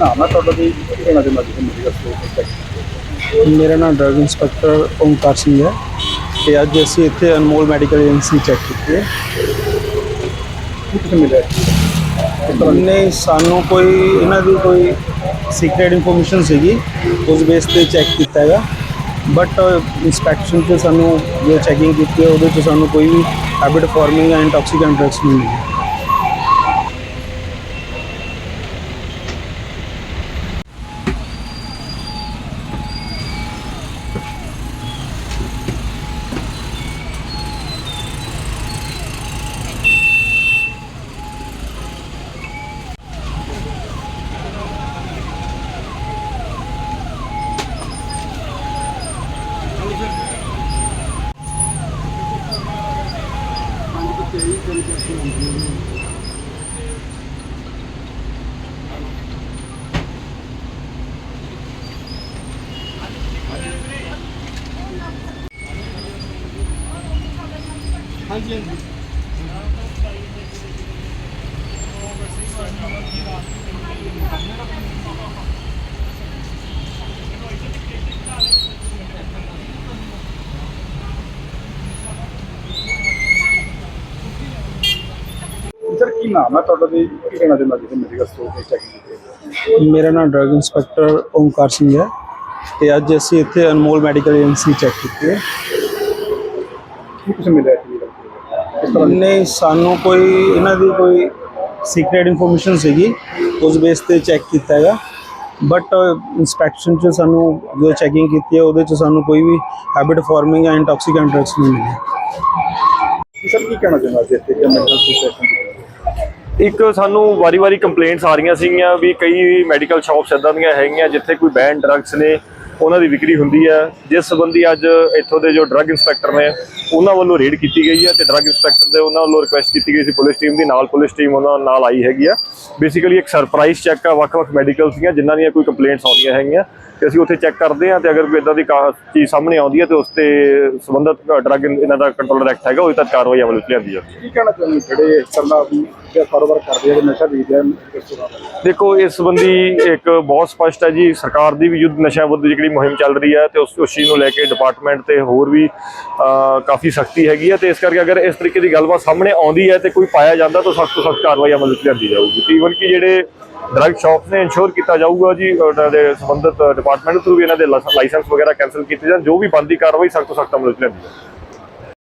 ਨਾਮ ਹੈ ਤੁਹਾਡਾ ਕਹਿਣਾ ਚਾਹੁੰਦਾ ਜੀ ਮੈਡੀਕਲ ਸਟੋਰ ਤੇ ਮੇਰਾ ਨਾਮ ਡਰਗ ਇੰਸਪੈਕਟਰ ਓਮਕਾਰ ਸਿੰਘ ਹੈ ਤੇ ਅੱਜ ਅਸੀਂ ਇੱਥੇ ਅਨਮੋਲ ਮੈਡੀਕਲ ਏਜੰਸੀ ਚੈੱਕ ਕੀਤੀ ਹੈ। ਕੀ ਕੁਝ ਮਿਲਿਆ? ਨਹੀਂ ਸਾਨੂੰ ਕੋਈ ਇਹਨਾਂ ਦੀ ਕੋਈ ਸੀਕ੍ਰੀਟ ਇਨਫੋਰਮੇਸ਼ਨ ਸੀਗੀ ਉਸ ਬੇਸ ਤੇ ਚੈੱਕ ਕੀਤਾ ਹੈਗਾ। ਬਟ ਇਨਸਪੈਕਸ਼ਨ 'ਚ ਸਾਨੂੰ ਜੋ ਚੈਕਿੰਗ ਕੀਤੀ ਹੈ ਉਹਦੇ 'ਚ ਸਾਨੂੰ ਕੋਈ ਵੀ habit forming and toxic drugs ਨਹੀਂ ਮਿਲੀ। ਹਾਂਜੀ ਹਾਂਜੀ। ਕੀ ਨਾਮ ਹੈ ਤੁਹਾਡਾ ਜੀ? ਕੀ ਕਹਿਣਾ ਚਾਹੁੰਦਾ ਜੀ? ਮੈਡੀਕਲ ਸਟੋਰ ਤੇ ਚੈਕਿੰਗ ਕੀਤੀ ਹੈ? ਮੇਰਾ ਨਾਮ ਡਰਗ ਇੰਸਪੈਕਟਰ ਓਮਕਾਰ ਸਿੰਘ ਹੈ ਤੇ ਅੱਜ ਅਸੀਂ ਇੱਥੇ ਅਨਮੋਲ ਮੈਡੀਕਲ ਏਜੰਸੀ ਚੈੱਕ ਕੀਤੀ ਹੈ। ਕੀ ਕੁਝ ਮਿਲਿਆ ਨਹੀਂ ਸਾਨੂੰ ਕੋਈ ਇਹਨਾਂ ਦੀ ਕੋਈ ਸੀਕ੍ਰੀਟ ਇਨਫੋਰਮੇਸ਼ਨ ਸੀਗੀ ਉਸ ਬੇਸ ਤੇ ਚੈੱਕ ਕੀਤਾ ਹੈਗਾ। ਬਟ ਇਨਸਪੈਕਸ਼ਨ 'ਚ ਸਾਨੂੰ ਜੋ ਚੈਕਿੰਗ ਕੀਤੀ ਹੈ ਉਹਦੇ 'ਚ ਸਾਨੂੰ ਕੋਈ ਵੀ habit forming and toxic drugs ਨਹੀਂ ਮਿਲੀ। ਸਰ ਕੀ ਕਹਿਣਾ ਚਾਹੁੰਦਾ ਜੀ ਇੱਥੇ? ਮੈਡੀਕਲ ਸਟੋਰ ਤੇ ਇੱਕ ਸਾਨੂੰ ਵਾਰੀ-ਵਾਰੀ ਕੰਪਲੇਂਟਸ ਆ ਰਹੀਆਂ ਸੀਗੀਆਂ ਵੀ ਕਈ ਮੈਡੀਕਲ ਸ਼ਾਪਸ ਇਦਾਂ ਦੀਆਂ ਹੈਗੀਆਂ ਜਿੱਥੇ ਕੋਈ ਬੈਨ ਡਰੱਗਸ ਨੇ, ਉਹਨਾਂ ਦੀ ਵਿਕਰੀ ਹੁੰਦੀ ਹੈ ਜਿਸ ਸੰਬੰਧੀ ਅੱਜ ਇੱਥੋਂ ਦੇ ਜੋ ਡਰੱਗ ਇੰਸਪੈਕਟਰ ਨੇ, ਉਹਨਾਂ ਵੱਲੋਂ ਰੇਡ ਕੀਤੀ ਗਈ ਹੈ ਤੇ ਡਰੱਗ ਇੰਸਪੈਕਟਰ ਦੇ ਉਹਨਾਂ ਵੱਲੋਂ ਰਿਕੁਐਸਟ ਕੀਤੀ ਗਈ ਸੀ, ਪੁਲਿਸ ਟੀਮ ਦੀ, ਨਾਲ ਪੁਲਿਸ ਟੀਮ ਉਹਨਾਂ ਨਾਲ ਆਈ ਹੈਗੀ ਆ। ਬੇਸਿਕਲੀ ਇੱਕ ਸਰਪ੍ਰਾਈਜ਼ ਚੈੱਕ ਆ ਵੱਖ-ਵੱਖ ਮੈਡੀਕਲ ਦੀਆਂ ਜਿਨ੍ਹਾਂ ਦੀਆਂ ਕੋਈ ਕੰਪਲੇਂਟਸ ਆਉਂਦੀਆਂ ਹੈਗੀਆਂ ਤੇ ਅਸੀਂ ਉੱਥੇ ਚੈੱਕ ਕਰਦੇ ਹਾਂ ਤੇ ਅਗਰ ਕੋਈ ਇਦਾਂ ਦੀ ਚੀਜ਼ ਸਾਹਮਣੇ ਆਉਂਦੀ ਹੈ ਤੇ ਉਸ ਤੇ ਸੰਬੰਧਿਤ ਡਰੱਗ ਇਹਨਾਂ ਦਾ ਕੰਟਰੋਲ ਐਕਟ ਹੈਗਾ ਉਹਦੇ ਤੱਕ ਕਾਰਵਾਈ ਅਮਲ ਵਿੱਚ ਲਿਆਂਦੀ ਜਾਂਦੀ ਹੈ ਕੀ ਕਹਿਣਾ ਚਾਹੁੰਦੇ ਜਿਹੜੇ ਇਸ ਤਰ੍ਹਾਂ ਦਾ ਕਾਰੋਬਾਰ ਕਰਦੇ ਆ ਨਸ਼ਾ ਵੇਚਦੇ ਆ ਦੇਖੋ ਇਸ ਸੰਬੰਧੀ ਇੱਕ ਬਹੁਤ ਸਪਸ਼ਟ ਹੈ ਜੀ ਸਰਕਾਰ ਦੀ ਵੀ ਯੁੱਧ ਨਸ਼ਾ ਵਿਰੁੱਧ ਜਿਹੜੀ ਮੁਹਿੰਮ ਚੱਲ ਰਹੀ ਹੈ ਤੇ ਉਸ ਉਸ ਚੀਜ਼ ਨੂੰ ਲੈ ਕੇ ਡਿਪਾਰਟਮੈਂਟ ਤੇ ਹੋਰ ਵੀ ਕਾਫੀ ਸਖਤੀ ਹੈਗੀ ਹੈ ਤੇ ਇਸ ਕਰਕੇ ਅਗਰ ਇਸ ਤਰੀਕੇ ਦੀ ਗੱਲਬਾਤ ਸਾਹਮਣੇ ਆਉਂਦੀ ਹੈ ਤੇ ਕੋਈ ਪਾਇਆ ਜਾਂਦਾ ਤਾਂ ਸਖਤ ਸਖਤ ਕਾਰਵਾਈ ਅਮਲ ਵਿੱਚ ਲਿਆਂਦੀ ਜਾਊਗੀ। ਈਵਨ ਕਿ ਜਿਹੜੇ ਡਰੱਗ ਸ਼ਾਪਸ ਨੇ ਇਨਸ਼ੋਰ ਕੀਤਾ ਜਾਊਗਾ ਜੀ, ਉਹਨਾਂ ਦੇ ਸੰਬੰਧਿਤ ਡਿਪਾਰਟਮੈਂਟ ਥਰੂ ਵੀ ਇਹਨਾਂ ਦੇ ਲਾਇਸੈਂਸ ਵਗੈਰਾ ਕੈਨਸਲ ਕੀਤੇ ਜਾਣ, ਜੋ ਵੀ ਬੰਦੀ ਕਾਰਵਾਈ ਸਖਤ ਤੋਂ ਸਖਤ ਅਮਲ ਵਿੱਚ ਲਿਆਂਦੀ ਜਾਊਗੀ